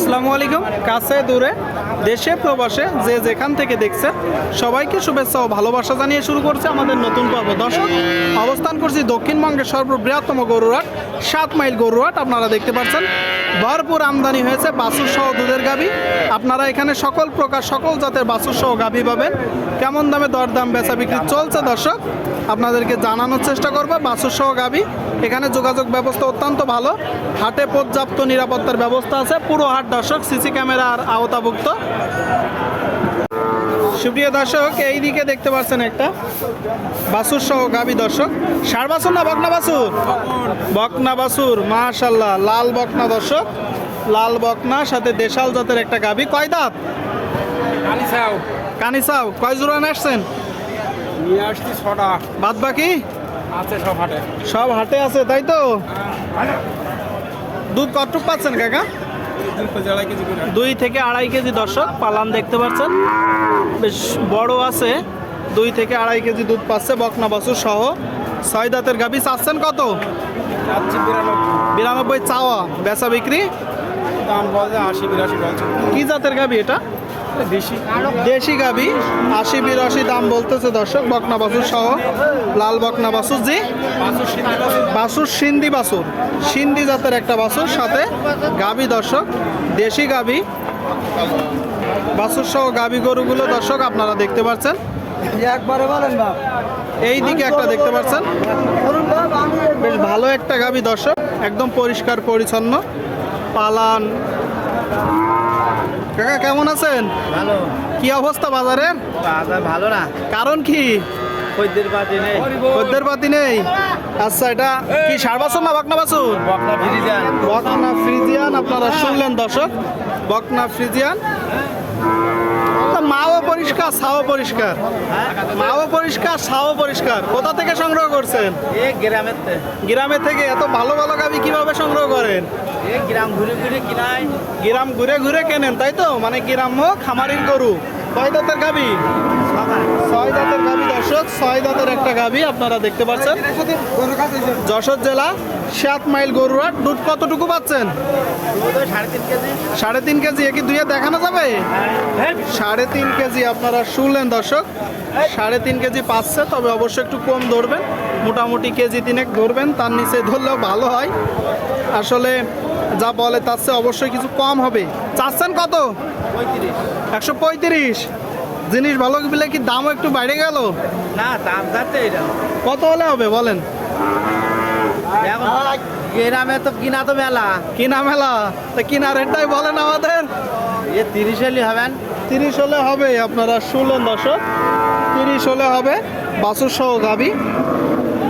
আসসালামু আলাইকুম। কাছে, দূরে, দেশে, প্রবাসে, যে যেখান থেকে দেখছেন, সবাইকে শুভেচ্ছা ও ভালোবাসা জানিয়ে শুরু করছে আমাদের নতুন পর্ব। দর্শক, অবস্থান করছি দক্ষিণবঙ্গের সর্ববৃহত্তম গরুরাট সাত মাইল গরুরাট আপনারা দেখতে পাচ্ছেন, ভরপুর আমদানি হয়েছে বাছুর সহ দুধের গাবি আপনারা এখানে সকল প্রকার, সকল জাতের বাছুর সহ গাবি পাবেন। কেমন দামে দরদাম বেচা বিক্রি চলছে দর্শক, আপনাদেরকে জানানোর চেষ্টা করব বাছুর সহ গাবি এখানে যোগাযোগ ব্যবস্থা অত্যন্ত ভালো। হাটে পর্যাপ্ত নিরাপত্তার ব্যবস্থা আছে। পুরো হাট দর্শক সিসি ক্যামেরার আওতাভুক্ত। সুপ্রিয় দর্শক এই দিকে দেখতে পাচ্ছেন একটা। বাসুর সহ গাবি দর্শক। সার বাসুর না বকনা বাসুর? বকনা বাসুর মাশাল্লাহ লাল বকনা দর্শক। লাল বকনা সাথে দেশাল জাতের একটা গাবি। কয় দাঁত? কালিসাও কানিসাও। কয় জোড়া আসছেন? নিয়ে আসছি ছটা। বাদ বাকি আছে সব হাটে। সব হাটে আছে তাই তো? দুধ কতটুক পাচ্ছেন কাকা? দুই থেকে আড়াই কেজি দর্শক পালান দেখতে পাচ্ছেন। বেশ বড় আছে দুই থেকে আড়াই কেজি দুধ পাচ্ছে বকনা বাছুর সহ। ছয় দাঁতের গাভি চাচ্ছেন কত? বিরানব্বই। চাওয়া বেচা বিক্রি? দাম বলছে আশি বিরাশি কি জাতের গাভি এটা? দেশি। গাভি আশি বিরাশি দাম বলতেছে দর্শক বকনা বাসুর সহ লাল বকনা বাছুর জি। বাছুর সিন্ধি বাছুর সিন্ধি জাতের একটা বাছুর সাথে গাবি দর্শক দেশি গাবি। বাসুর সহ গাবি গরুগুলো দর্শক আপনারা দেখতে পাচ্ছেন একবারে বলেন বাপ। এই দিকে একটা দেখতে পাচ্ছেন বেশ ভালো একটা গাবি দর্শক একদম পরিষ্কার পরিচ্ছন্ন। পালান। কাকা কেমন আছেন? ভালো। কি অবস্থা বাজারের? বাজার ভালো না। কারণ কি? খদ্দের পাতি নেই। খদ্দের পাতি নেই? আচ্ছা এটা কি সার বাছুর না বাকনা বাছুর বকনা ফিরি বকনা ফ্রিজিয়ান আপনারা শুনলেন দর্শক। বকনা ফ্রিজিয়ান। তা মাও পরিষ্কার ছাও পরিষ্কার? মাও পরিষ্কার ছাও পরিষ্কার? কোথা থেকে সংগ্রহ করছেন? গ্রামের গ্রামে থেকে? এত ভালো ভালো গাবি কীভাবে সংগ্রহ করেন? গ্রাম ঘুরে ঘুরে কিনাই গ্রাম ঘুরে ঘুরে কেনেন তাই তো? মানে গ্রাম হোক খামারির গরু। কয় দাঁতের গাবি? ছয় দাঁতের গাবি দর্শক ছয় দাঁতের একটা গাবি আপনারা দেখতে পাচ্ছেন। যশোর জেলা সাত মাইল গরুরাট দুধ কতটুকু পাচ্ছেন? সাড়ে তিন কেজি। এ কি দুইয়ে দেখানো যাবে? সাড়ে তিন কেজি আপনারা শুনলেন দর্শক। সাড়ে তিন কেজি পাচ্ছে তবে অবশ্যই একটু কম ধরবেন। মোটামুটি কেজি তিনেক ধরবেন তার নিচে ধরলেও ভালো হয়। আসলে যা বলে তার চেয়ে অবশ্যই কিছু কম হবে। চাচ্ছেন কত? একশো পঁয়ত্রিশ। জিনিস ভালো বলে কি দামও একটু বাইরে গেল? না দাম যাচ্ছে এটা। কত হলে হবে বলেন? গ্রামে তো কিনা তো মেলা। কিনা মেলা? তা কিনা রেটটাই বলেন আমাদের। এ তিরিশ হলে হবেন। তিরিশ হলে হবে আপনারা শুনলেন দর্শক। তিরিশ হলে হবে বাসুর সহ গাবি।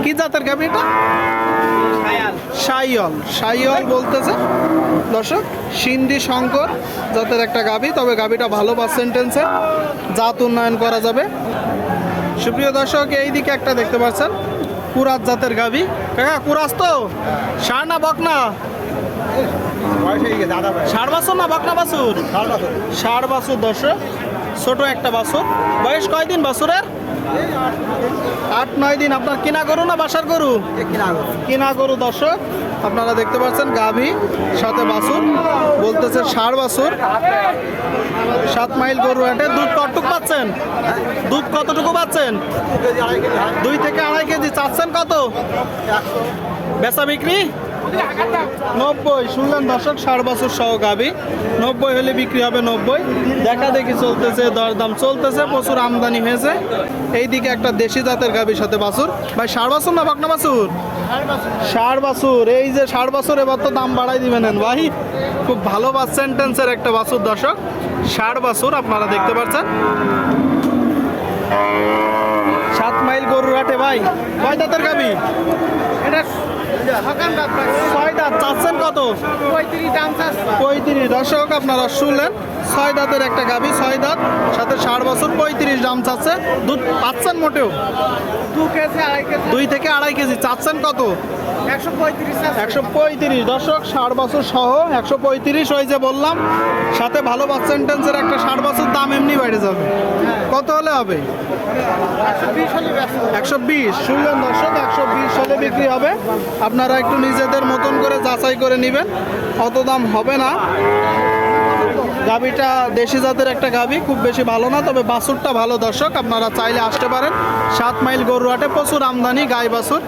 কি জাতের গাবি এটা? সাইয়ল সাইয়ল বলতেছে দর্শক সিন্ধি শঙ্কর জাতের একটা গাবি তবে গাবিটা ভালো পার্সেন্টেন্সে জাত উন্নয়ন করা যাবে। সুপ্রিয় দর্শক এই দিকে একটা দেখতে পাচ্ছেন কুরাজ জাতের গাবি কাকা কুরাজ তো? সার না বকনা ষাট বাছুর না বকনা বাছুর? ষাট বাছুর দর্শক ছোট একটা বাছুর। বয়স কয়দিন বাছুরের? আট নয় দিন। আপনার কিনা গরু না বাসার গরু? কিনা গরু। দর্শক। আপনারা দেখতে পাচ্ছেন গাভী সাথে বাছুর। বলতেছে ষাড় বাসুর সাত মাইল গরু হাটে দুধ কতটুকু পাচ্ছেন? দুধ কতটুকু পাচ্ছেন? দুই থেকে আড়াই কেজি। চাচ্ছেন কত? বেচা বিক্রি? নব্বই, শুনলেন দর্শক, ষাট বছর সহ গাবি। নব্বই হলে বিক্রি হবে নব্বই। দেখা দেখি চলতেছে, দরদাম চলতেছে, প্রচুর আমদানি হয়েছে। এইদিকে একটা দেশি জাতের গাবির সাথে বাছুর। ভাই, ষাট বছর না বাকনা বাছুর? ষাট বাছুর, এই যে ষাট বছর, এবার তো দাম বাড়াই দিবেন ভাই, খুব ভালো বাস সেন্টেন্সের একটা বাছুর, দর্শক। ষাট বাছুর আপনারা দেখতে পাচ্ছেন সাত মাইল গরুর হাটে ভাই কয় দাঁতের গাবি এটা ছয় দাঁত চাচ্ছেন কত? পঁয়ত্রিশ দর্শক আপনারা শুনলেন ছয় দাঁতের একটা গাবি ছয় দাঁত সাথে ষাট বছর পঁয়ত্রিশ দাম চাচ্ছে। দুধ পাচ্ছেন মোটেও? দু কেজি আড়াই কেজি। দুই থেকে আড়াই কেজি চাচ্ছেন কত? একশো পঁয়ত্রিশ দর্শক ষাট বছর সহ একশো পঁয়ত্রিশ ওই যে বললাম সাথে ভালো পার্সেন্টেন্সের একটা ষাট বছর দাম এমনি বেড়ে যাবে। কত হলে হবে? একশো বিশ শুনলেন দর্শক, একশো বিশ হলে বিক্রি হবে। আপনারা একটু নিজেদের মতন করে যাচাই করে নেবেন। অত দাম হবে না। গাবিটা দেশি জাতের একটা গাবি খুব বেশি ভালো না, তবে বাছুরটা ভালো দর্শক, আপনারা চাইলে আসতে পারেন। সাত মাইল গরুহাটে প্রচুর আমদানি, গাই বাছুর।